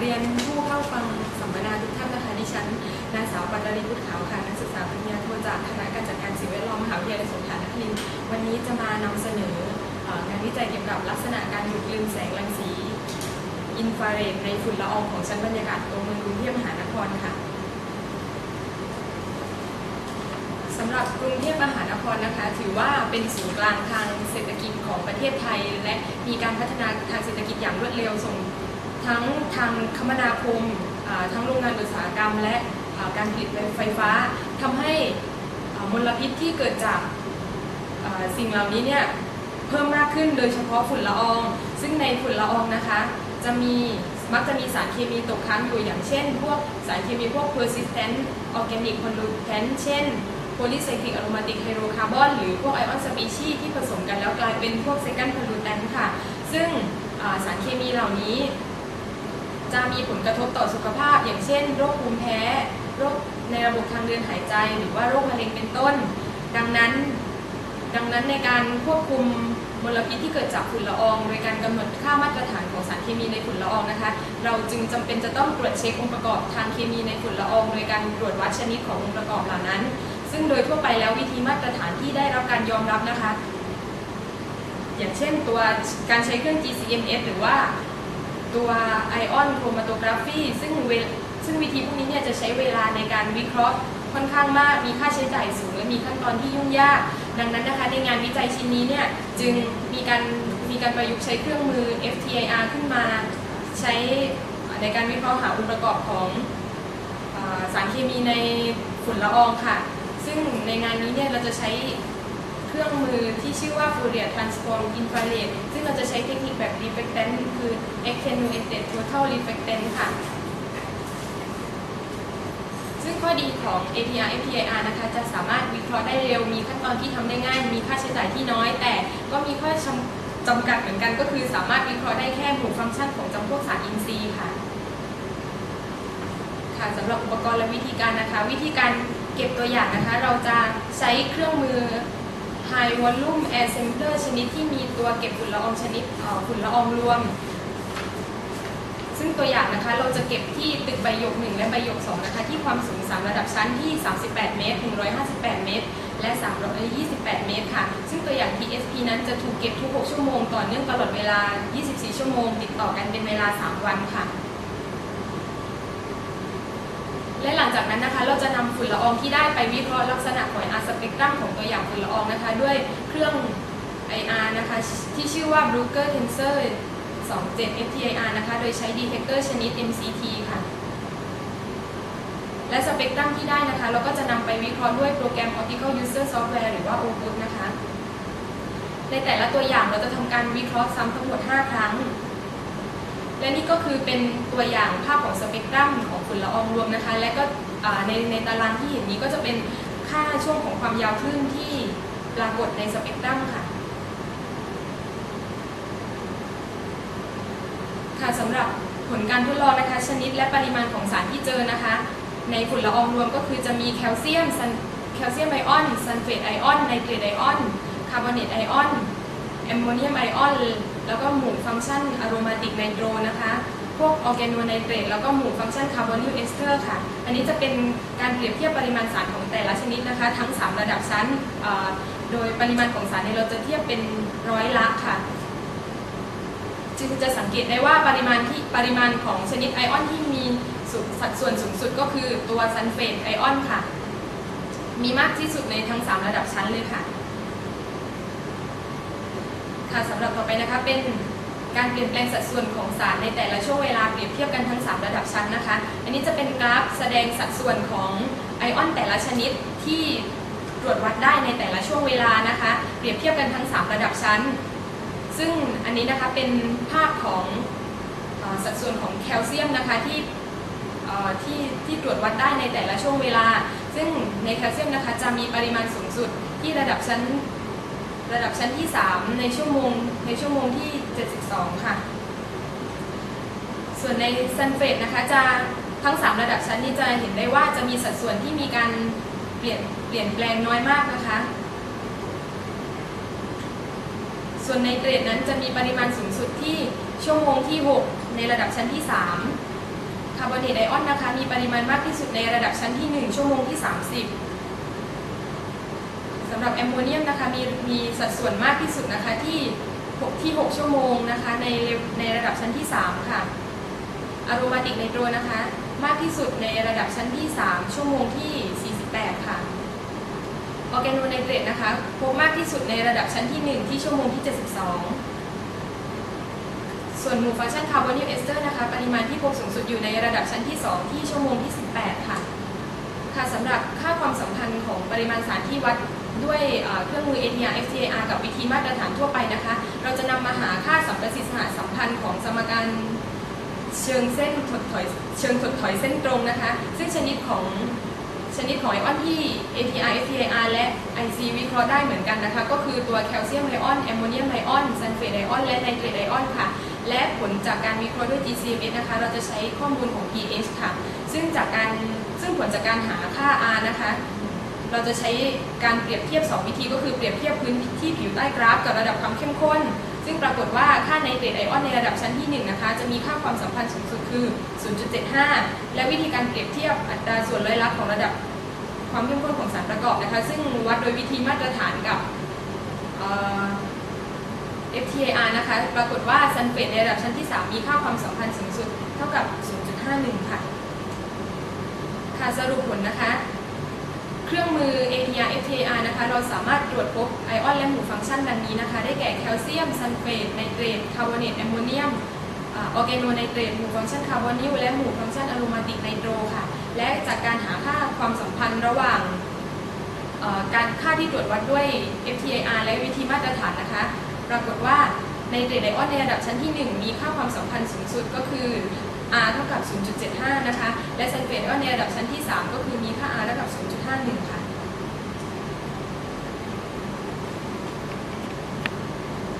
เรียนผู้เข้าฟังสัมมนาทุกท่านนะคะดิฉันนางสาวปัตตานีพุทธขาวค่ะนักศึกษาปริญญาโทจากคณะการจัดการสิ่งแวดล้อมมหาวิทยาลัยสงขลานครินทร์วันนี้จะมานำเสนองานวิจัยเกี่ยวกับลักษณะการดูดลืมแสงรังสีอินฟราเรดในฝุ่นละอองของชั้นบรรยากาศตัวเมืองกรุงเทพมหานครค่ะสำหรับกรุงเทพมหานครนะคะ ถือว่าเป็นศูนย์กลางทางเศรษฐกิจของประเทศไทย และมีการพัฒนาทางเศรษฐกิจอย่างรวดเร็วส่ง ทั้งทางคมนาคมทั้งโรงงานอุตสาหกรรม และาการผลิตไฟฟ้าทำให้มลพิษที่เกิดจากสิ่งเหล่านี้เนี่ยเพิ่มมากขึ้นโดยเฉพาะฝุ่นละออง ซึ่งในฝุ่นละอองนะคะ จะมีมักจะมีสารเคมีตกค้างอยู่อย่างเช่น พวกสารเคมีพวก persistent organic pollutant เช่น polycyclic aromatic hydrocarbon หรือพวกไอออนสปีชีที่ผสมกันแล้วกลายเป็นพวก second pollutant ค่ะ ซึ่งสารเคมีเหล่านี้ จะมีผลกระทบต่อสุขภาพ อย่างเช่น โรคภูมิแพ้ โรคในระบบทางเดินหายใจ หรือว่าโรคมะเร็งเป็นต้น ดังนั้น ดังนั้นในการควบคุมมลพิษที่เกิดจากฝุ่นละออง โดยการกำหนดค่ามาตรฐานของสารเคมีในฝุ่นละอองนะคะ เราจึงจำเป็นจะต้องตรวจเช็คองค์ประกอบทางเคมีในฝุ่นละอองโดยการตรวจวัดชนิดขององค์ประกอบเหล่านั้น ซึ่งโดยทั่วไปแล้ววิธีมาตรฐานที่ได้รับการยอมรับนะคะ อย่างเช่นตัวการใช้เครื่อง GCMS หรือว่า ตัว Ion Chromatography ซึ่งเวซึ่งวิธีพวกนี้เนี่ยจะใช้เวลาในการวิเคราะห์ค่อนข้างมาก มีค่าใช้จ่ายสูง และมีขั้นตอนที่ยุ่งยาก ดังนั้นนะคะในงานวิจัยชิ้นนี้เนี่ยจึงมีการมีการประยุกต์ใช้เครื่องมือ FTIR ขึ้นมาใช้ในการวิเคราะห์หาองค์ประกอบของอสารเคมีในฝุ่นละอองค่ะ ซึ่งในงานนี้เนี่ยเราจะใช้ เครื่องมือที่ชื่อว่า Fourier Transform Infrared ซึ่งเราจะใช้เทคนิคแบบ reflectant คือ attenuated total reflectant ค่ะ ซึ่งข้อดีของ APR FTIR นะคะจะสามารถวิเคราะห์ได้เร็ว มีขั้นตอนที่ทำได้ง่าย มีค่าใช้จ่ายที่น้อย แต่ก็มีข้อจำจำกัดเหมือนกันก็คือสามารถวิเคราะห์ได้แค่หมู่ฟังก์ชันของจำพวกสารอินทรีย์ค่ะค่ะสำหรับอุปกรณ์และวิธีการนะคะ วิธีการเก็บตัวอย่างนะคะ เราจะใช้เครื่องมือ High Volume Air Sampler ชนิดที่มีตัวเก็บฝุ่นละอองชนิดฝุ่นละอองรวม ซึ่งตัวอย่างนะคะเราจะเก็บที่ตึกใบหยก1และใบยก2นะคะที่ความสูง 3 ระดับชั้นที่ 38 เมตร 158 เมตร และ 328 เมตรค่ะ ซึ่งตัวอย่าง TSP นั้นจะถูกเก็บทุก 6 ชั่วโมงต่อเนื่องตลอดเวลา 24 ชั่วโมง ติดต่อกันเป็นเวลา 3 วันค่ะ และหลังจากนั้นนะคะเราจะนำฝุ่นละอองที่ได้ไปวิเคราะห์ลักษณะของอาสเปกตรัมของตัวอย่างฝุ่นละอองนะคะ ด้วยเครื่อง IR นะคะที่ชื่อว่า Bruker Tensor 27 FTIR นะคะโดยใช้ detector ชนิด MCT ค่ะ และสเปกตรัมที่ได้นะคะ เราก็จะนำไปวิเคราะห์ด้วยโปรแกรม Optical User Software หรือว่า OPUT นะคะ ในแต่ละตัวอย่างเราจะทำการวิเคราะห์ซ้ำทั้งหมด 5 ครั้ง และนี่ก็คือเป็นตัวอย่างภาพของสเปกตรัมของฝุ่นละอองรวมนะคะ และก็ในในตารางที่เห็นนี้ก็จะเป็นค่าช่วงของความยาวคลื่นที่ปรากฏในสเปกตรัมค่ะค่ะสำหรับผลการทดลองนะคะ ชนิดและปริมาณของสารที่เจอนะคะ ในฝุ่นละอองรวมก็คือจะมีแคลเซียมแคลเซียมไอออนซัลเฟตไอออนไนเตรตไอออนคาร์บอเนตไอออนแอมโมเนียมไอออน แล้วก็หมู่ฟังก์ชันอะโรมาติกไนโตรนะคะ พวกออร์แกโนไนเตรตแล้วก็หมู่ฟังก์ชันคาร์บอนิลเอสเตอร์ค่ะ อันนี้จะเป็นการเปรียบเทียบปริมาณสารของแต่ละชนิดนะคะ ทั้ง 3 ระดับชั้น โดยปริมาณของสารเนี่ยเราจะเทียบเป็นร้อยละค่ะจึงจะสังเกตได้ว่าปริมาณที่ปริมาณของชนิดไอออนที่มีสัดส่วนสูงสุดก็คือตัวซัลเฟตไอออนค่ะ มีมากที่สุดในทั้ง 3 ระดับชั้นเลยค่ะ ค่ะสำหรับต่อไปนะคะเป็นการเปลี่ยนแปลงสัดส่วนของสารในแต่ละช่วงเวลาเปรียบเทียบกันทั้ง 3 ระดับชั้นนะคะ อันนี้จะเป็นกราฟแสดงสัดส่วนของไอออนแต่ละชนิดที่ตรวจวัดได้ในแต่ละช่วงเวลานะคะ เปรียบเทียบกันทั้ง 3 ระดับชั้น ซึ่งอันนี้นะคะเป็นภาพของสัดส่วนของแคลเซียมนะคะที่ที่ที่ตรวจวัดได้ในแต่ละช่วงเวลา ซึ่งในแคลเซียมนะคะจะมีปริมาณสูงสุดที่ระดับชั้น ระดับชั้นที่ 3 ในชั่วโมงในชั่วโมงที่ 72 ค่ะ ส่วนในซัลเฟตนะคะจะทั้ง 3 ระดับชั้นนี้จะเห็นได้ว่าจะมีสัดส่วนที่มีการเปลี่ยนเปลี่ยนแปลงน้อยมากนะคะ ส่วนในเกรดนั้นจะมีปริมาณสูงสุดที่ชั่วโมงที่ 6 ในระดับชั้นที่ 3 คาร์บอเนตไอออนนะคะมีปริมาณมากที่สุดในระดับชั้นที่ 1 ชั่วโมงที่ 30 สำหรับแอมโมเนียมนะคะมีมีสัดส่วนมากที่สุดนะคะที่6ที่ 6 ชั่วโมงนะคะในในระดับชั้นที่ 3 ค่ะอะโรมาติกไนโตรนะคะมากที่สุดในระดับชั้นที่ 3 ชั่วโมงที่ 48 ค่ะออร์แกโนไนเตรตนะคะพบมากที่สุดในระดับชั้นที่ 1 ที่ชั่วโมงที่ 72 ส่วนหมู่ฟังก์ชันคาร์บอนิลเอสเตอร์นะคะปริมาณที่พบสูงสุดอยู่ในระดับชั้นที่ 2 ที่ชั่วโมงที่ 18 ค่ะค่ะสำหรับค่าความสัมพันธ์ของปริมาณสารที่วัด ด้วยเครื่องมือ ATR FTIR กับวิธีมาตรฐานทั่วไปนะคะ เราจะนำมาหาค่าสัมประสิทธิหสัมพันธ์ของสมการเชิงเส้นถดถอยเชิงถดถอยเส้นตรงนะคะ ซึ่งชนิดของชนิดของไอออนที่ ATR FTIR และ IC วิเคราะห์ได้เหมือนกันนะคะ ก็คือตัวแคลเซียมไอออนแอมโมเนียมไอออนซัลเฟตไอออนและไนเตรตไอออนค่ะ และผลจากการวิเคราะห์ด้วย GCMS นะคะ เราจะใช้ข้อมูลของ pH ค่ะ ซึ่งจากการซึ่งผลจากการหาค่า R นะคะ เราจะใช้การเปรียบเทียบ 2 วิธีก็คือเปรียบเทียบพื้นที่ผิวใต้กราฟกับระดับความเข้มข้น ซึ่งปรากฏว่าค่าไนเตรตไอออนในระดับชั้นที่1นะคะจะมีค่าความสัมพันธ์สูงสุดคือ 0.75 และวิธีการเปรียบเทียบอัตราส่วนร้อยลักษณ์ของระดับความเข้มข้นของสารประกอบนะคะ ซึ่งวัดโดยวิธีมาตรฐานกับ FTIR นะคะ ปรากฏว่าซัลเฟตในระดับชั้นที่ 3 มีค่าความสัมพันธ์สูงสุดเท่ากับ 0.51 ค่ะ ค่ะสรุปผลนะคะ เครื่องมือ ATR FTIR นะคะเราสามารถตรวจพบไอออนและหมู่ฟังก์ชันดังนี้นะคะ ได้แก่แคลเซียมซัลเฟตไนเตรตคาร์บอเนตแอมโมเนียมออร์แกโนไนเตรตหมู่ฟังก์ชันคาร์บอนิลและหมู่ฟังก์ชันอะโรมาติกไนโตรค่ะ และจากการหาค่าความสัมพันธ์ระหว่างการค่าที่ตรวจวัดด้วย FTIR และวิธีมาตรฐานนะคะ ปรากฏว่าไนเตรตไอออนในระดับชั้นที่ 1 มีค่าความสัมพันธ์สูงสุดก็คือ R เท่ากับ 0.75 นะคะ และเซนลเฟตก็ในระดับชั้นที่ 3 ก็คือมีค่า R เท่ากับ 0.51 ค่ะ